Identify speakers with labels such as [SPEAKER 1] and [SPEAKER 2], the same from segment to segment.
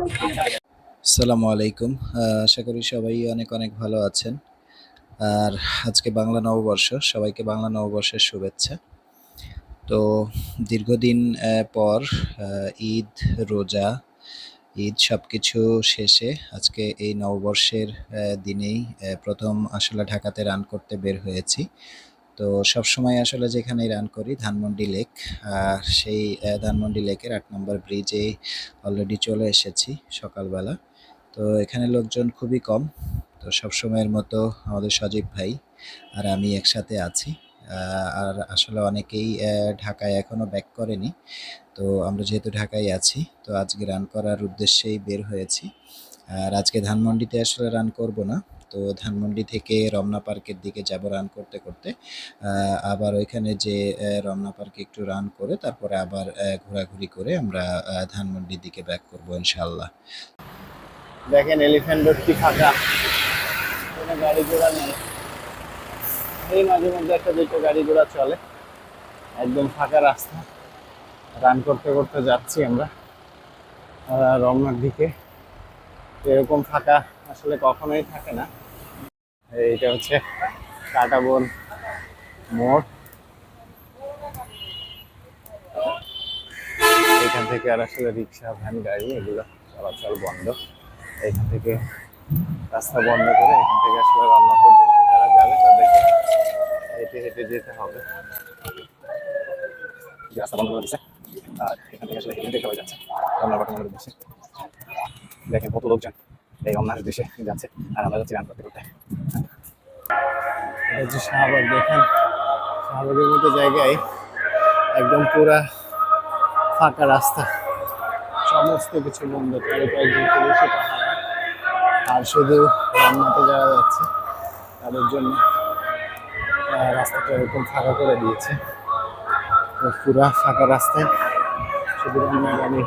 [SPEAKER 1] আসসালামু আলাইকুম। আশা করি সবাই অনেক অনেক ভালো আছেন। আর আজকে বাংলা নববর্ষ, সবাইকে বাংলা নববর্ষের শুভেচ্ছা। তো দীর্ঘদিন পর ঈদ, রোজা, ঈদ সব কিছু শেষে আজকে এই নববর্ষের দিনেই প্রথম আসলে ঢাকাতে রান করতে বের হয়েছি। তো সবসময় আসলে যেখানে রান করি, ধানমন্ডি লেক আর সেই ধানমন্ডি লেকের আট নম্বর ব্রিজে অলরেডি চলে এসেছি সকালবেলা। তো এখানে লোকজন খুবই কম, তো সবসময়ের মতো আমাদের সজীব ভাই আর আমি একসাথে আছি। আর আসলে অনেকেই ঢাকায় এখনও ব্যাক করেনি, তো আমরা যেহেতু ঢাকায় আছি, তো আজকে রান করার উদ্দেশ্যেই বের হয়েছি। আর আজকে ধানমন্ডিতে আসলে রান করব না তো ধানমন্ডি থেকে রমনা পার্কের দিকে যাব রান করতে করতে। আবার ওইখানে যে রমনা পার্কে একটু রান করে তারপরে আবার ঘোরাঘুরি করে আমরা ধানমন্ডির দিকে ব্যাক করব ইনশাল্লাহ
[SPEAKER 2] দেখেন এলিফ্যান্ট রোড কি ফাঁকা। কোনো গাড়ি ঘোড়া নেই। এই মাঝে মধ্যে একটা দুটো গাড়ি ঘোড়া চলে। একদম ফাঁকা রাস্তা। রান করতে করতে যাচ্ছি আমরা রমনার দিকে। এরকম ফাঁকা আসলে কখনোই থাকে না। এইটা হচ্ছে কাটাবন মোড়। এখান থেকে আর আসলে রিক্সা, ভ্যান, গাড়ি এগুলো চলাচল বন্ধ। এখান থেকে রাস্তা বন্ধ করে এখান থেকে আসলে রান্না পর্যন্ত যারা যাবে তাদেরকে হেঁটে হেঁটে যেতে হবে। রাস্তা বন্ধ করে দিচ্ছে আর এখান থেকে আসলে হেঁটে হেঁটে যাচ্ছে। বর্তমানের উদ্দেশ্যে দেখেন কত লোকজন। এই রমনার উদ্দেশ্যে যাচ্ছে আর আমরা যাচ্ছি রান করতে। করতে শাহবাগ, দেখেন। শাহবাগের মতো জায়গায় একদম পুরা ফাঁকা রাস্তা। সমস্ত কিছু বন্ধ পুলিশে আর শুধু রান্নাতে যারা যাচ্ছে, তাদের জন্য। রাস্তাটা এরকম ফাঁকা করে দিয়েছে। পুরা ফাঁকা রাস্তায়। শুধু রান্না গাড়ি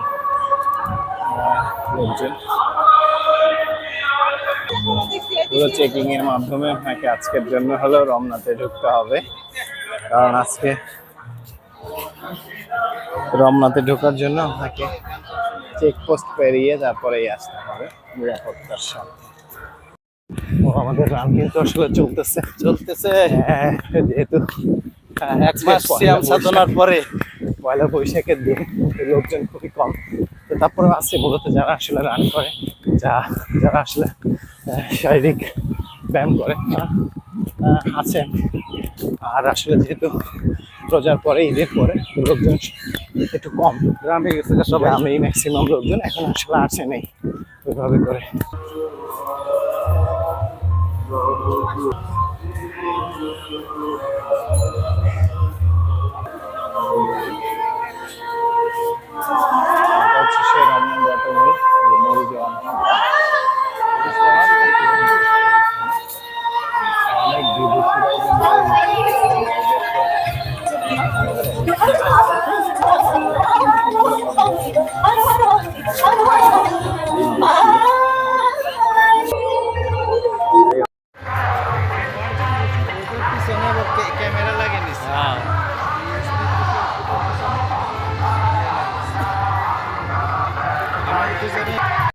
[SPEAKER 2] লোকজন। পুরো চেকিং এর মাধ্যমে আপনাকে আজকের জন্য হলো রমনাতে ঢুকতে হবে। কারণ আজকে রমনাতে ঢোকার জন্য আপনাকে চেকপোস্ট পেরিয়ে তারপরেই আসতে হবে নিরাপত্তার সাথে। ও আমাদের রান কিন্তু আসলে চলতেছে। চলতেছে। হ্যাঁ, যেহেতু হ্যাঁ, এক মাস সিয়াম সাধনার পরে। পয়লা বৈশাখের দিন লোকজন খুবই কম। তো তারপরে আছে মূলত যারা আসলে রান করে। যা যারা আসলে শারীরিক ব্যায়াম করে তারা, আছেন। আর আসলে যেহেতু রোজার পরে ঈদের পরে লোকজন একটু কম। গ্রামে গেছে সবাই। আমি ম্যাক্সিমাম লোকজন এখন আসলে আসে নেই ওইভাবে করে। ね。